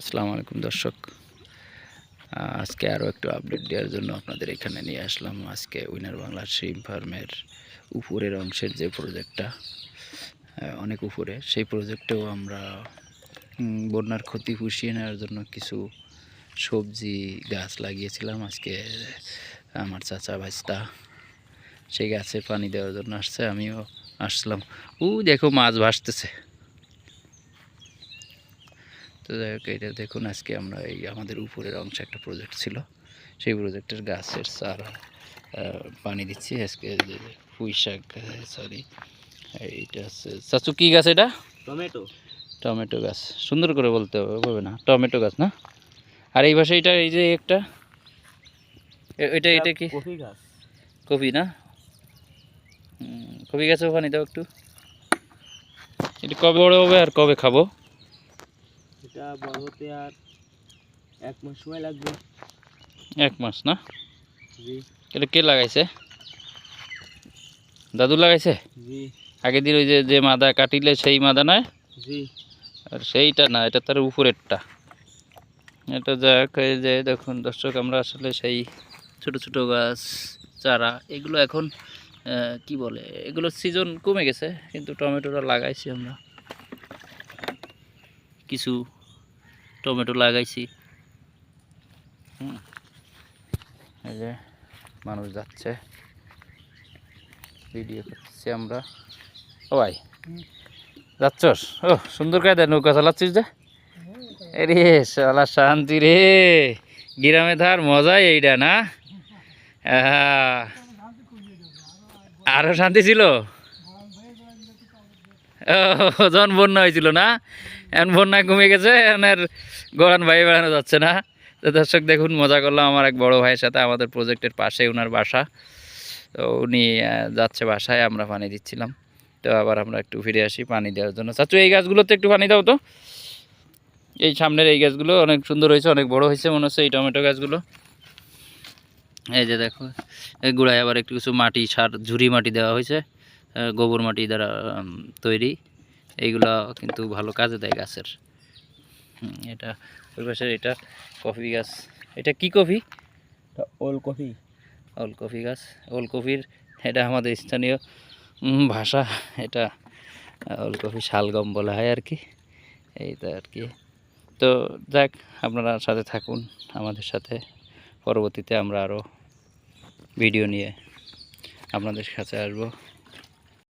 আসসালামু আলাইকুম দর্শক। আজকে আরও একটু আপডেট দেওয়ার জন্য আপনাদের এখানে নিয়ে আসলাম। আজকে উইনার বাংলা শিম ফার্মের উপরের অংশের যে প্রজেক্টটা অনেক উপরে, সেই প্রজেক্টেও আমরা বন্যার ক্ষতি পুষিয়ে নেওয়ার জন্য কিছু সবজি, গাছ লাগিয়েছিলাম। আজকে আমার চাচা ভাইস্তা সেই গাছে পানি দেওয়ার জন্য আসছে, আমিও আসলাম। ও দেখো মাছ ভাসতেছে। তো যাই হোক এটা দেখুন আজকে আমরা এই আমাদের উপরের অংশে একটা প্রজেক্ট ছিল। সেই প্রজেক্টের গাছের আহ, পানি দিচ্ছি। আজকে পুঁই শাক সরি এইটা আছে চাচু কী গাছ এটা? টমেটো। টমেটো গাছ। সুন্দর করে বলতে হবে না? টমেটো গাছ না? আর এই পাশে এটা এই যে একটা এটা এটা কি? কফি গাছ। কপি না? কপি গাছেও ওখানে দাও একটু। এটা কবে বড় হবে আর কবে খাব? এটা বড় হতে আর এক মাস সময় লাগবে। এক মাস না? জি। এটা কে লাগাইছে? দাদু লাগাইছে? জি। আগে দিন ওই যে যে মাদা কাটিলে সেই মাদা নয়? জি। আর সেইটা না এটা তার উপরেরটা। এটা যাক এই যে দেখুন দর্শক আমরা আসলে সেই ছোট ছোট গাছ চারা এগুলো এখন কি বলে এগুলো সিজন কমে গেছে কিন্তু টমেটোটা লাগাইছি আমরা। কিছু টমেটো লাগাইছি। এই যে মানুষ যাচ্ছে। ভিডিও করছি আমরা। ও ভাই, যাচ্ছস? ও, সুন্দর কায়দা নৌকা, চালাচ্ছিস যে? রে শালা শান্তি রে। গ্রামে ধার মজাই এইটা না? আহা। আরও শান্তি ছিল? যখন বন্যা হয়েছিল না? এখন বন্যা কমে গেছে আর গড়ান ভাই বেড়ানো যাচ্ছে না। তো দর্শক, দেখুন, মজা করলাম আমার এক বড় ভাইয়ের সাথে, আমাদের প্রজেক্টের পাশে ওনার বাসা। তো উনি যাচ্ছে বাসায়, আমরা পানি দিচ্ছিলাম। তো আবার আমরা একটু ফিরে আসি পানি দেওয়ার জন্য। চাচু, এই গাছগুলোতে একটু পানি দাও তো। এই সামনের এই গাছগুলো অনেক সুন্দর হয়েছে, অনেক বড় হয়েছে, মনে হচ্ছে এই টমেটো গাছগুলো। এই যে দেখো, এই গোড়ায় আবার একটু কিছু মাটি সার ঝুরি মাটি দেওয়া হয়েছে। গোবর মাটি দ্বারা তৈরি। এইগুলো কিন্তু ভালো কাজে দেয় গাছের। এটা ওই পাশের এটা কফি গাছ। এটা কি কফি? ওল কফি। ওল কফি গাছ। ওল কফির এটা আমাদের স্থানীয় ভাষা। এটা ওল কফি শালগম বলা হয় আর কি। এই তো আর কি। তো যাক আপনারা সাথে থাকুন আমাদের সাথে। পরবর্তীতে আমরা আরও ভিডিও নিয়ে আপনাদের কাছে আসব।